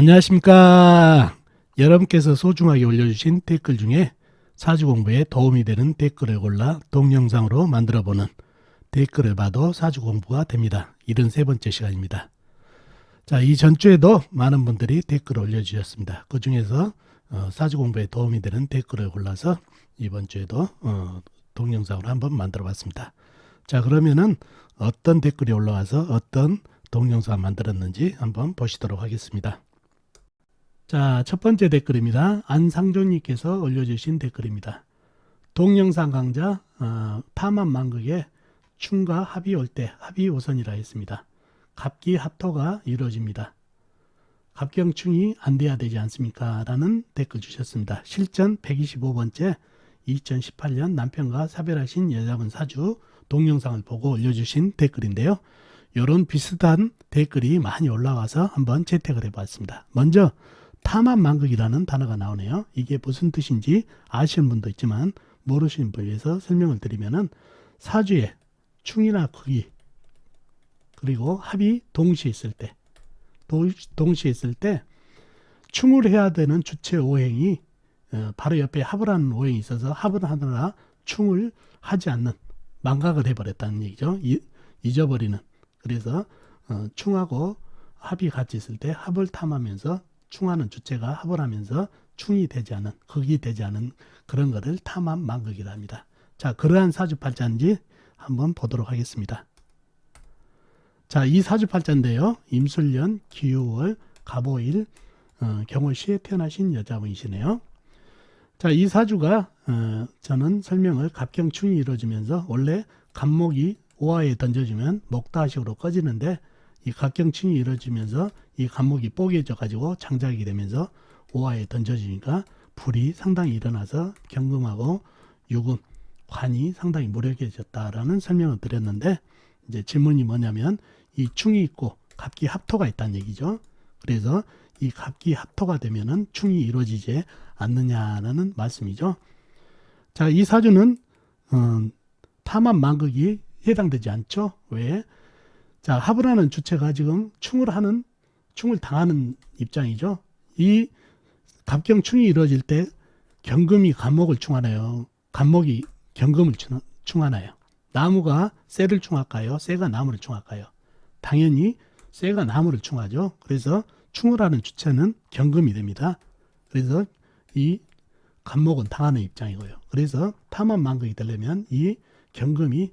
안녕하십니까. 여러분께서 소중하게 올려주신 댓글 중에 사주 공부에 도움이 되는 댓글을 골라 동영상으로 만들어보는 댓글을 봐도 사주 공부가 됩니다. 73번째 시간입니다. 자, 이 전주에도 많은 분들이 댓글을 올려주셨습니다. 그 중에서 어, 사주 공부에 도움이 되는 댓글을 골라서 이번 주에도 어, 동영상으로 한번 만들어 봤습니다. 자, 그러면은 어떤 댓글이 올라와서 어떤 동영상 만들었는지 한번 보시도록 하겠습니다. 자, 첫 번째 댓글입니다. 안상조님께서 올려주신 댓글입니다. 동영상 강좌 어, 파만 만극에 충과 합이 올 때 합이 우선이라 했습니다. 갑기 합토가 이루어집니다. 갑경충이 안 돼야 되지 않습니까? 라는 댓글 주셨습니다. 실전 125번째 2018년 남편과 사별하신 여자분 사주 동영상을 보고 올려주신 댓글인데요. 이런 비슷한 댓글이 많이 올라와서 한번 채택을 해봤습니다. 먼저 탐함만극이라는 단어가 나오네요. 이게 무슨 뜻인지 아시는 분도 있지만 모르시는 분을 위해서 설명을 드리면은 사주에 충이나 극이 그리고 합이 동시에 있을 때 도- 동시에 있을 때 충을 해야 되는 주체 오행이 어, 바로 옆에 합을 하는 오행이 있어서 합을 하느라 충을 하지 않는 망각을 해버렸다는 얘기죠. 이- 잊어버리는. 그래서 어, 충하고 합이 같이 있을 때 합을 탐하면서 충하는 주체가 합을 하면서 충이 되지 않은 극이 되지 않은 그런 것을 탐함 망극이라 합니다. 자, 그러한 사주팔자인지 한번 보도록 하겠습니다. 자, 이 사주팔자인데요. 임술년, 기후월, 갑오일, 어, 경월시에 태어나신 여자분이시네요. 자, 이 사주가 어, 저는 설명을 갑경충이 이루어지면서 원래 갑목이 오화에 던져주면 목다식으로 꺼지는데 이 갑경충이 이루어지면서 이 갑목이 뽀개져 가지고 장작이 되면서 오화에 던져지니까 불이 상당히 일어나서 경금하고 유금, 관이 상당히 무력해졌다라는 설명을 드렸는데 이제 질문이 뭐냐면 이 충이 있고 갑기 합토가 있다는 얘기죠. 그래서 이 갑기 합토가 되면은 충이 이루어지지 않느냐라는 말씀이죠. 자, 이 사주는 어, 탐함 만극이 해당되지 않죠. 왜? 자, 하는 주체가 지금 충을 하는 충을 당하는 입장이죠. 이 갑경충이 이루어질 때 경금이 간목을 충하나요? 간목이 경금을 충- 충하나요? 나무가 쇠를 충할까요? 쇠가 나무를 충할까요? 당연히 쇠가 나무를 충하죠. 그래서 충을 하는 주체는 경금이 됩니다. 그래서 이 간목은 당하는 입장이고요. 그래서 탐함만극이 되려면 이 경금이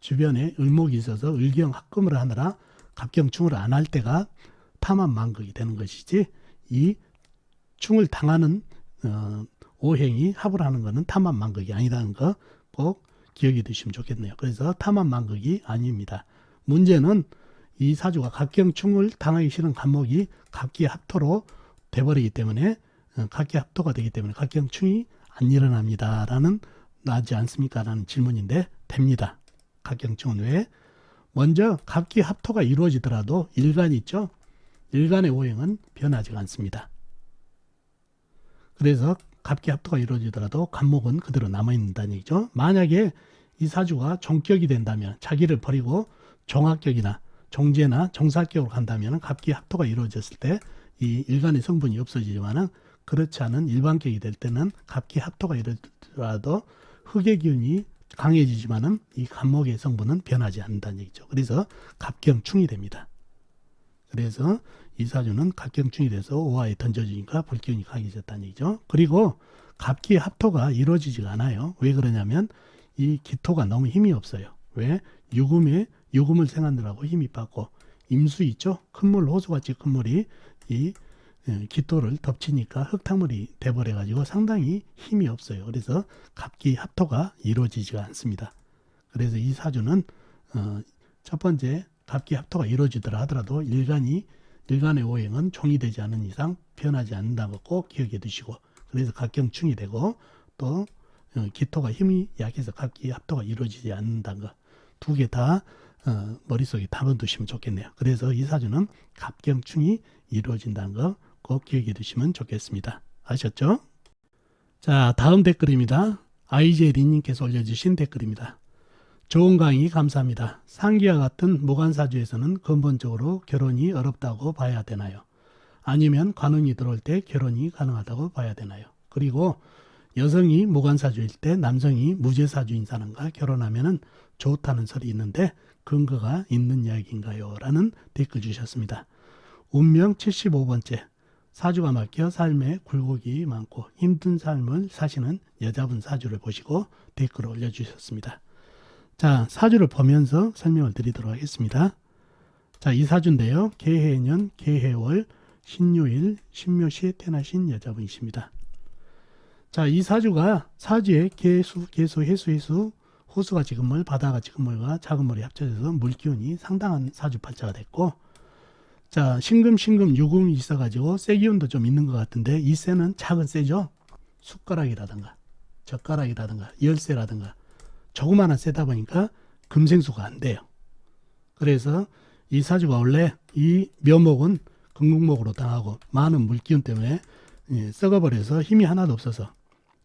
주변에 을목이 있어서 을경 합금을 하느라 갑경충을 안 할 때가 탐함만극이 되는 것이지 이 충을 당하는 어, 오행이 합을 하는 것은 탐함만극이 아니라는 거 꼭 기억해 두시면 좋겠네요. 그래서 탐함만극이 아닙니다. 문제는 이 사주가 갑경충을 당하기 싫은 간목이 갑기 합토로 돼버리기 때문에 어, 각기 합도가 되기 때문에 각경충이 안 일어납니다라는 나지 않습니까라는 질문인데 됩니다. 각경충은 왜? 먼저 각기 합토가 이루어지더라도 일간이 있죠. 일간의 오행은 변하지 않습니다. 그래서 갑기 합토가 이루어지더라도 간목은 그대로 남아 있는다는 얘기죠. 만약에 이 사주가 종격이 된다면 자기를 버리고 종합격이나 종제나 정사격으로 간다면 갑기 합토가 이루어졌을 때 이 일간의 성분이 없어지지만은 그렇지 않은 일반격이 될 때는 갑기 합토가 이르더라도 흑의 기운이 강해지지만은 이 간목의 성분은 변하지 않는다는 얘기죠. 그래서 갑경충이 됩니다. 그래서 이 사주는 갑경충이 돼서 오화에 던져지니까 불기운이 강해졌다는 얘기죠. 그리고 갑기 합토가 이루어지지가 않아요. 왜 그러냐면 이 기토가 너무 힘이 없어요. 왜? 유금에 유금을 생하느라고 힘이 빠고 임수 있죠? 큰물 호수같이 큰 물이 이 예, 기토를 덮치니까 흙탕물이 돼버려 가지고 상당히 힘이 없어요. 그래서 갑기 합토가 이루어지지가 않습니다. 그래서 이 사주는 어, 첫 번째 갑기 합토가 이루어지더라 하더라도 일간이 일간의 오행은 종이 되지 않는 이상 변하지 않는다는 거꼭 기억해 두시고 그래서 갑경충이 되고 또 어, 기토가 힘이 약해서 갑기 합토가 이루어지지 않는다는 거두개다 어, 머릿속에 담아 두시면 좋겠네요. 그래서 이 사주는 갑경충이 이루어진다는 거 꼭 기억해 두시면 좋겠습니다. 아셨죠? 자, 다음 댓글입니다. 아이제 리님께서 올려주신 댓글입니다. 좋은 강의 감사합니다. 상기와 같은 무관사주에서는 근본적으로 결혼이 어렵다고 봐야 되나요? 아니면 관운이 들어올 때 결혼이 가능하다고 봐야 되나요? 그리고 여성이 무관사주일 때 남성이 무죄사주인 사람과 결혼하면은 좋다는 설이 있는데 근거가 있는 이야기인가요? 라는 댓글 주셨습니다. 운명 75번째 사주가 막혀 삶에 굴곡이 많고 힘든 삶을 사시는 여자분 사주를 보시고 댓글을 올려주셨습니다. 자, 사주를 보면서 설명을 드리도록 하겠습니다. 자, 이 사주인데요. 개해년, 개해월, 신요일, 신묘시에 태어나신 여자분이십니다. 자, 이 사주가 사주에 개수, 개수, 해수, 해수, 호수가 지금물, 바다가 지금물과 작은 물이 합쳐져서 물기운이 상당한 사주 팔자가 됐고, 자, 신금, 신금, 유금이 있어가지고 쇠기운도 좀 있는 것 같은데, 이 쇠는 작은 쇠죠? 숟가락이라든가, 젓가락이라든가, 열쇠라든가, 조그마한 쇠다 보니까 금생수가 안 돼요. 그래서 이 사주가 원래 이 묘목은 금국목으로 당하고 많은 물기운 때문에 예, 썩어버려서 힘이 하나도 없어서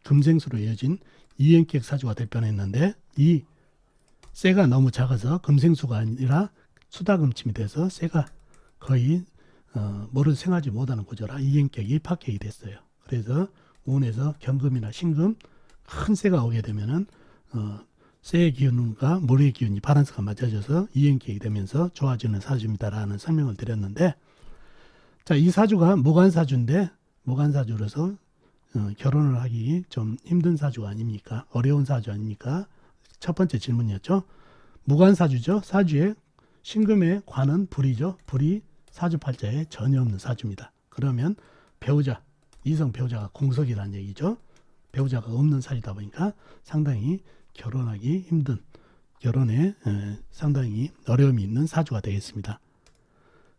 금생수로 이어진 이행격 사주가 될 뻔했는데 이 쇠가 너무 작아서 금생수가 아니라 수다금침이 돼서 쇠가 거의 어, 뭐를 생하지 못하는 구조라 이행격이 파격이 됐어요. 그래서 운에서 경금이나 신금 큰 쇠가 오게 되면은 어, 쇠의 기운과 물의 기운이 바란스가 맞아져서 이행격이 되면서 좋아지는 사주입니다라는 설명을 드렸는데 자, 이 사주가 무관사주인데 무관사주로서 어, 결혼을 하기 좀 힘든 사주가 아닙니까? 어려운 사주 아닙니까? 첫 번째 질문이었죠. 무관사주죠. 사주에 신금의 관은 불이죠. 불이 사주팔자에 전혀 없는 사주입니다. 그러면 배우자, 이성 배우자가 공석이라는 얘기죠. 배우자가 없는 사주다 보니까 상당히 결혼하기 힘든 결혼에 에, 상당히 어려움이 있는 사주가 되겠습니다.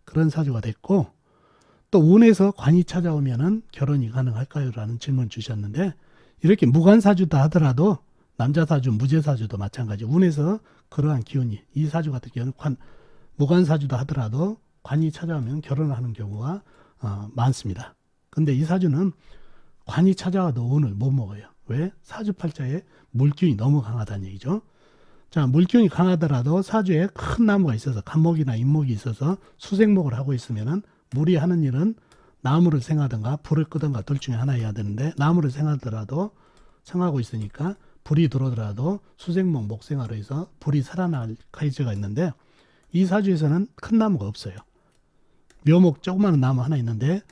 그런 사주가 됐고 또 운에서 관이 찾아오면은 결혼이 가능할까요? 라는 질문 주셨는데 이렇게 무관 사주다 하더라도 남자 사주, 무죄사주도 마찬가지 운에서 그러한 기운이 이 사주 같은 경우는 관, 무관 사주다 하더라도 관이 찾아오면 결혼을 하는 경우가 어, 많습니다. 근데 이 사주는 관이 찾아와도 운을 못 먹어요. 왜? 사주팔자에 물기운이 너무 강하다는 얘기죠. 자, 물기운이 강하더라도 사주에 큰 나무가 있어서 간목이나 인목이 있어서 수생목을 하고 있으면은 물이 하는 일은 나무를 생하든가 불을 끄든가 둘 중에 하나 해야 되는데 나무를 생하더라도 생하고 있으니까 불이 들어오더라도 수생목 목생하로 해서 불이 살아날 카이즈가 있는데 이 사주에서는 큰 나무가 없어요. 묘목 조그마한 나무 하나 있는데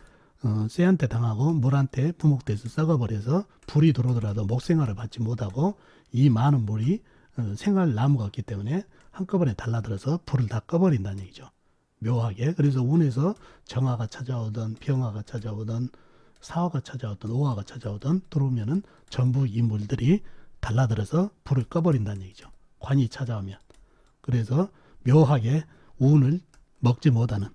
어, 쇠한테 당하고 물한테 부목돼서 썩어버려서 불이 들어오더라도 목생활을 받지 못하고 이 많은 물이 어, 생활 나무가 없기 때문에 한꺼번에 달라들어서 불을 다 꺼버린다는 얘기죠. 묘하게. 그래서 운에서 정화가 찾아오던 병화가 찾아오던 사화가 찾아오던 오화가 찾아오던 들어오면은 전부 이 물들이 달라들어서 불을 꺼버린다는 얘기죠. 관이 찾아오면. 그래서 묘하게 운을 먹지 못하는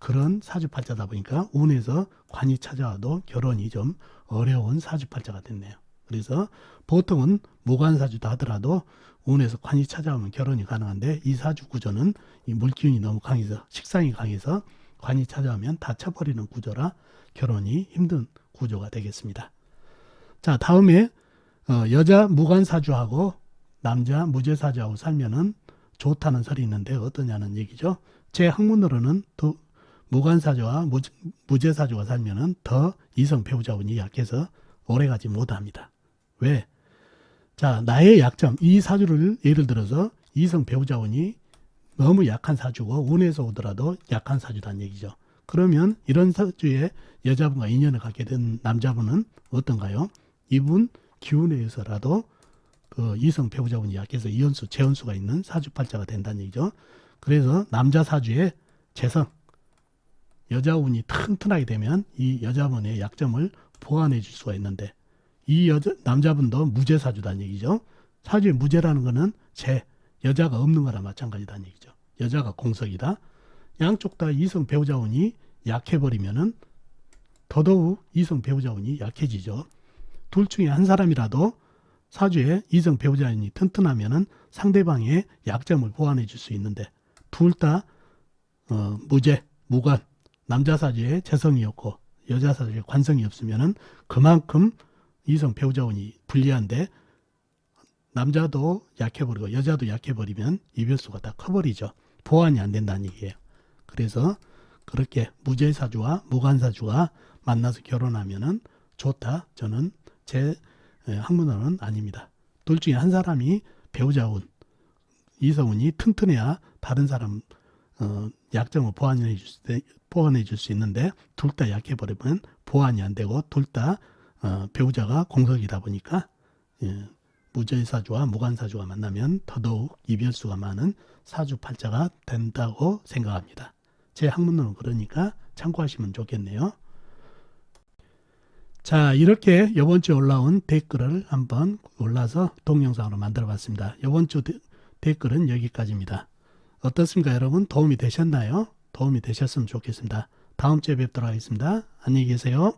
그런 사주팔자다 보니까 운에서 관이 찾아와도 결혼이 좀 어려운 사주팔자가 됐네요. 그래서 보통은 무관사주다 하더라도 운에서 관이 찾아오면 결혼이 가능한데 이 사주 구조는 이 물기운이 너무 강해서 식상이 강해서 관이 찾아오면 다쳐버리는 구조라 결혼이 힘든 구조가 되겠습니다. 자 다음에 어, 여자 무관사주하고 남자 무죄사주하고 살면은 좋다는 설이 있는데 어떠냐는 얘기죠. 제 학문으로는 또 무관사주와 무, 무죄사주가 살면은 더 이성 배우자운이 약해서 오래가지 못합니다. 왜? 자, 나의 약점, 이 사주를 예를 들어서 이성 배우자운이 너무 약한 사주고 운에서 오더라도 약한 사주란 얘기죠. 그러면 이런 사주에 여자분과 인연을 갖게 된 남자분은 어떤가요? 이분 기운에 의해서라도 그 이성 배우자분이 약해서 이연수, 재연수가 있는 사주팔자가 된다는 얘기죠. 그래서 남자 사주에 재성, 여자 운이 튼튼하게 되면 이 여자분의 약점을 보완해 줄 수가 있는데 이 여자 남자분도 무죄 사주다는 얘기죠. 사주에 무죄라는 거는 제 여자가 없는 거나 마찬가지다는 얘기죠. 여자가 공석이다. 양쪽 다 이성 배우자 운이 약해 버리면은 더더욱 이성 배우자 운이 약해지죠. 둘 중에 한 사람이라도 사주에 이성 배우자 운이 튼튼하면은 상대방의 약점을 보완해 줄 수 있는데 둘 다 어, 무죄, 무관, 남자 사주에 재성이 없고 여자 사주에 관성이 없으면은 그만큼 이성 배우자운이 불리한데 남자도 약해버리고 여자도 약해버리면 이별수가 다 커버리죠. 보완이 안 된다는 얘기예요. 그래서 그렇게 무죄 사주와 무관 사주가 만나서 결혼하면은 좋다. 저는 제 에, 학문으로는 아닙니다. 둘 중에 한 사람이 배우자운, 이성운이 튼튼해야 다른 사람 어, 약점을 보완해 줄 수, 보완해 줄 수 있는데 둘 다 약해 버리면 보완이 안 되고 둘다 어, 배우자가 공석이다 보니까 예, 무죄 사주와 무관 사주가 만나면 더더욱 이별수가 많은 사주팔자가 된다고 생각합니다. 제 학문으로는 그러니까 참고하시면 좋겠네요. 자, 이렇게 이번 주에 올라온 댓글을 한번 올라서 동영상으로 만들어 봤습니다. 이번 주 데- 댓글은 여기까지입니다. 어떻습니까, 여러분? 도움이 되셨나요? 도움이 되셨으면 좋겠습니다. 다음 주에 뵙도록 하겠습니다. 안녕히 계세요.